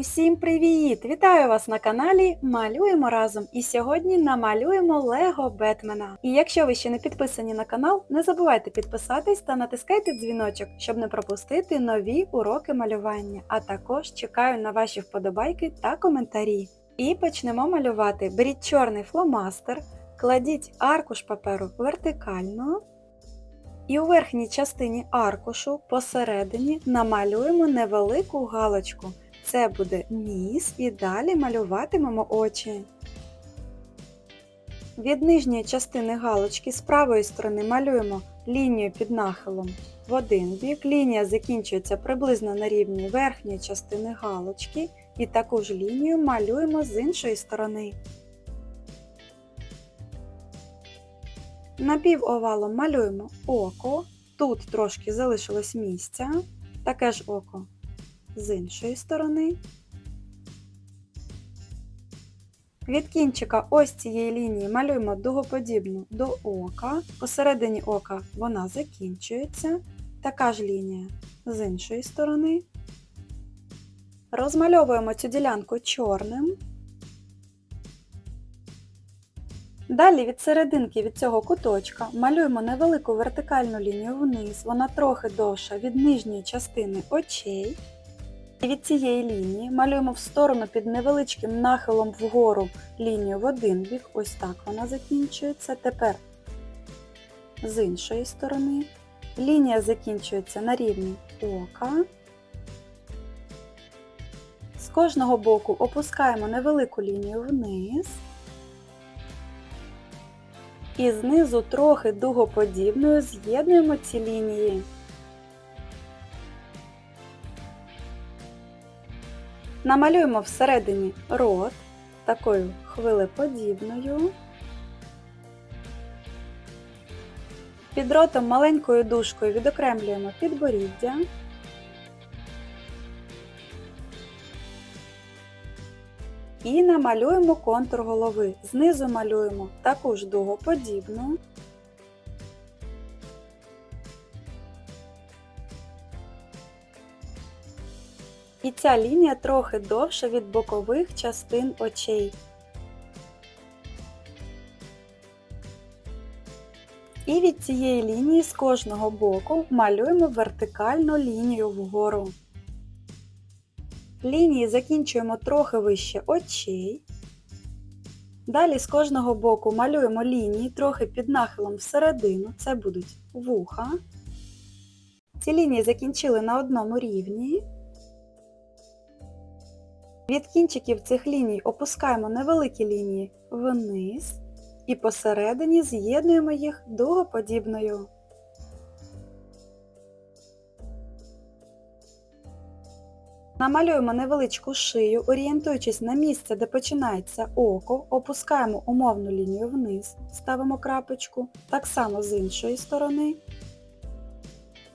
Усім привіт! Вітаю вас на каналі Малюємо разом. І сьогодні намалюємо Лего Бетмена. І якщо ви ще не підписані на канал, не забувайте підписатись та натискайте дзвіночок, щоб не пропустити нові уроки малювання. А також чекаю на ваші вподобайки та коментарі. І почнемо малювати. Беріть чорний фломастер, кладіть аркуш паперу вертикально. І у верхній частині аркушу посередині намалюємо невелику галочку. Це буде ніс і далі малюватимемо очі. Від нижньої частини галочки з правої сторони малюємо лінію під нахилом в один бік. Лінія закінчується приблизно на рівні верхньої частини галочки і таку ж лінію малюємо з іншої сторони. Напівовалом малюємо око. Тут трошки залишилось місця. Таке ж око з іншої сторони. Від кінчика ось цієї лінії малюємо дугоподібну до ока. Посередині ока вона закінчується. Така ж лінія з іншої сторони. Розмальовуємо цю ділянку чорним. Далі від серединки від цього куточка малюємо невелику вертикальну лінію вниз, вона трохи довша від нижньої частини очей. І від цієї лінії малюємо в сторону під невеличким нахилом вгору лінію в один бік, ось так вона закінчується. Тепер з іншої сторони. Лінія закінчується на рівні ока. З кожного боку опускаємо невелику лінію вниз. І знизу трохи дугоподібною з'єднуємо ці лінії. Намалюємо всередині рот такою хвилеподібною. Під ротом маленькою дужкою відокремлюємо підборіддя. І намалюємо контур голови. Знизу малюємо таку ж дугоподібну. Ця лінія трохи довша від бокових частин очей. І від цієї лінії з кожного боку малюємо вертикальну лінію вгору. Лінії закінчуємо трохи вище очей. Далі з кожного боку малюємо лінії трохи під нахилом всередину, це будуть вуха. Ці лінії закінчили на одному рівні. Від кінчиків цих ліній опускаємо невеликі лінії вниз і посередині з'єднуємо їх дугоподібною. Намалюємо невеличку шию, орієнтуючись на місце, де починається око, опускаємо умовну лінію вниз, ставимо крапочку, так само з іншої сторони.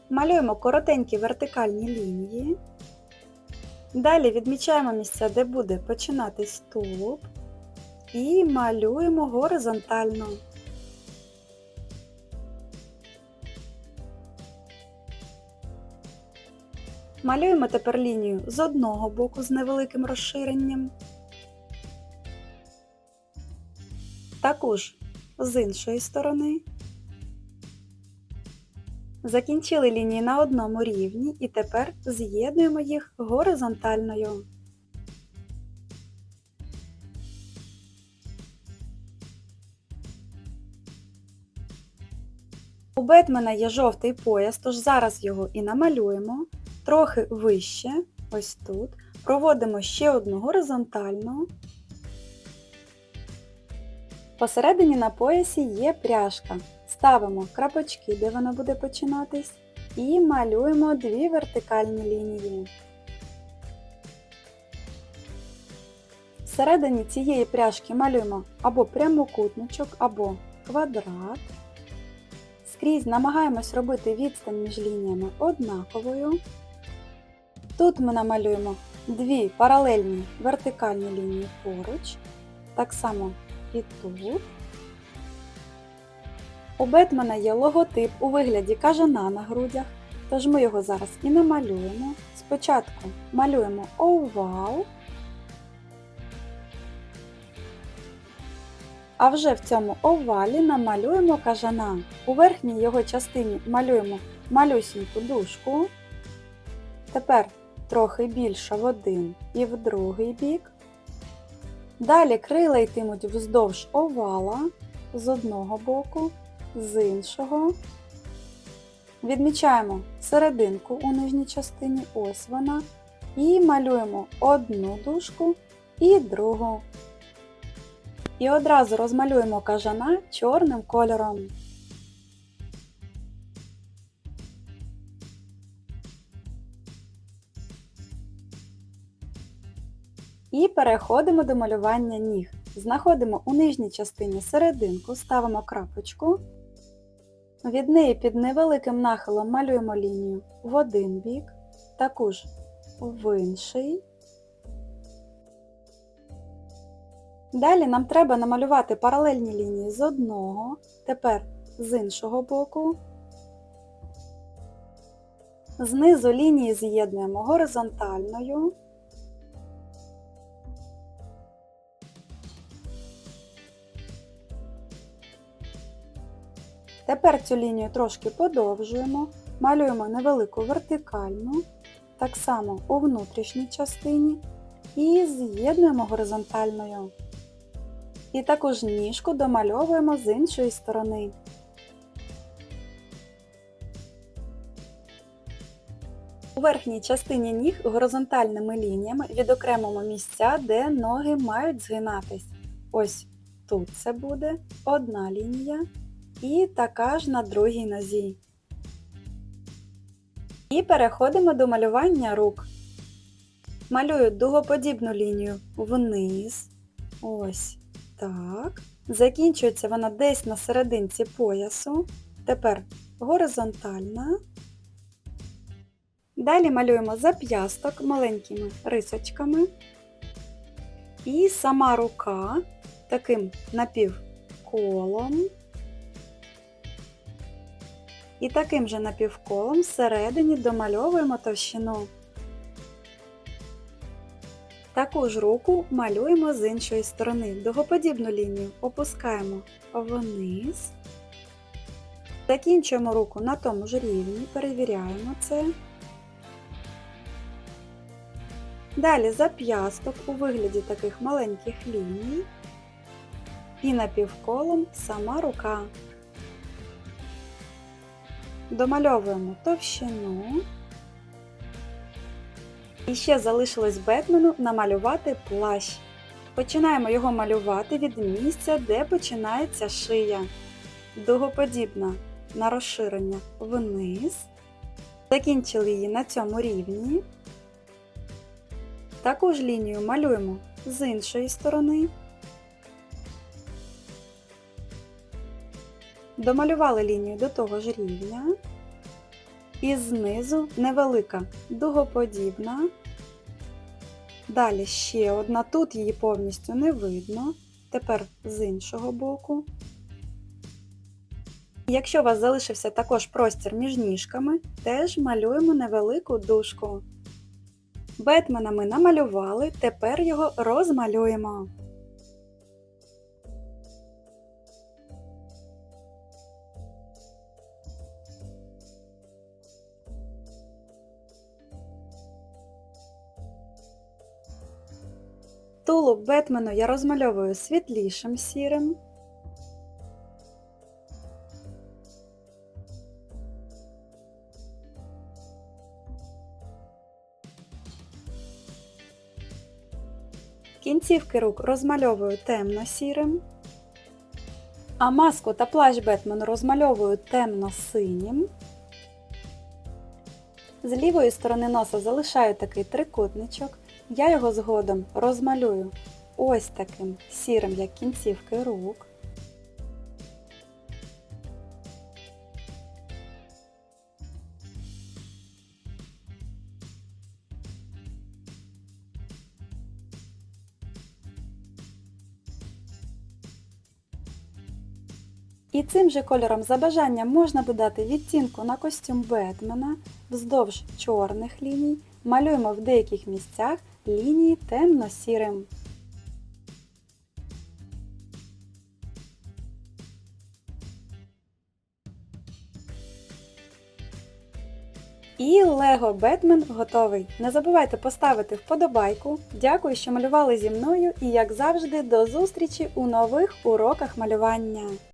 Малюємо коротенькі вертикальні лінії. Далі відмічаємо місця, де буде починатись тулуб і малюємо горизонтально. Малюємо тепер лінію з одного боку з невеликим розширенням, також з іншої сторони. Закінчили лінії на одному рівні і тепер з'єднуємо їх горизонтальною. У Бетмена є жовтий пояс, тож зараз його і намалюємо. Трохи вище, ось тут. Проводимо ще одну горизонтальну. Посередині на поясі є пряжка. Ставимо крапочки, де вона буде починатись, і малюємо дві вертикальні лінії. Всередині цієї пряжки малюємо або прямокутничок, або квадрат. Скрізь намагаємось робити відстань між лініями однаковою. Тут ми намалюємо дві паралельні вертикальні лінії поруч, так само і тут. У Бетмена є логотип у вигляді кажана на грудях, тож ми його зараз і намалюємо. Спочатку малюємо овал, а вже в цьому овалі намалюємо кажана. У верхній його частині малюємо малюсіньку дужку. Тепер трохи більше в один і в другий бік. Далі крила йтимуть вздовж овала з одного боку, з іншого. Відмічаємо серединку у нижній частині, ось вона. І малюємо одну дужку і другу. І одразу розмалюємо кажана чорним кольором. І переходимо до малювання ніг. Знаходимо у нижній частині серединку, ставимо крапочку. Від неї під невеликим нахилом малюємо лінію в один бік, таку ж в інший. Далі нам треба намалювати паралельні лінії з одного, тепер з іншого боку. Знизу лінії з'єднуємо горизонтальною. Тепер цю лінію трошки подовжуємо, малюємо невелику вертикальну, так само у внутрішній частині і з'єднуємо горизонтальною. І таку ж ніжку домальовуємо з іншої сторони. У верхній частині ніг горизонтальними лініями відокремимо місця, де ноги мають згинатись. Ось тут це буде одна лінія і така ж на другій нозі. І переходимо до малювання рук. Малюю дугоподібну лінію вниз. Ось так. Закінчується вона десь на серединці поясу. Тепер горизонтальна. Далі малюємо зап'ясток маленькими рисочками. І сама рука таким напівколом. І таким же напівколом всередині домальовуємо товщину. Таку ж руку малюємо з іншої сторони. Дугоподібну лінію опускаємо вниз. Закінчуємо руку на тому ж рівні, перевіряємо це. Далі зап'ясток у вигляді таких маленьких ліній. І напівколом сама рука. Домальовуємо товщину. І ще залишилось Бетмену намалювати плащ. Починаємо його малювати від місця, де починається шия. Дугоподібна на розширення вниз. Закінчили її на цьому рівні. Таку ж лінію малюємо з іншої сторони. Домалювали лінію до того ж рівня. І знизу невелика дугоподібна. Далі ще одна, тут її повністю не видно. Тепер з іншого боку. Якщо у вас залишився також простір між ніжками, теж малюємо невелику дужку. Бетмена ми намалювали, тепер його розмалюємо. Тулуб Бетмену я розмальовую світлішим сірим. Кінцівки рук розмальовую темно-сірим, а маску та плащ Бетмену розмальовую темно-синім. З лівої сторони носа залишаю такий трикутничок. Я його згодом розмалюю ось таким сірим, як кінцівки рук. І цим же кольором за бажанням можна додати відтінку на костюм Бетмена. вздовж чорних ліній, малюємо в деяких місцях лінії темно-сірим. І Лего Бетмен готовий. Не забувайте поставити вподобайку. Дякую, що малювали зі мною і, як завжди, до зустрічі у нових уроках малювання.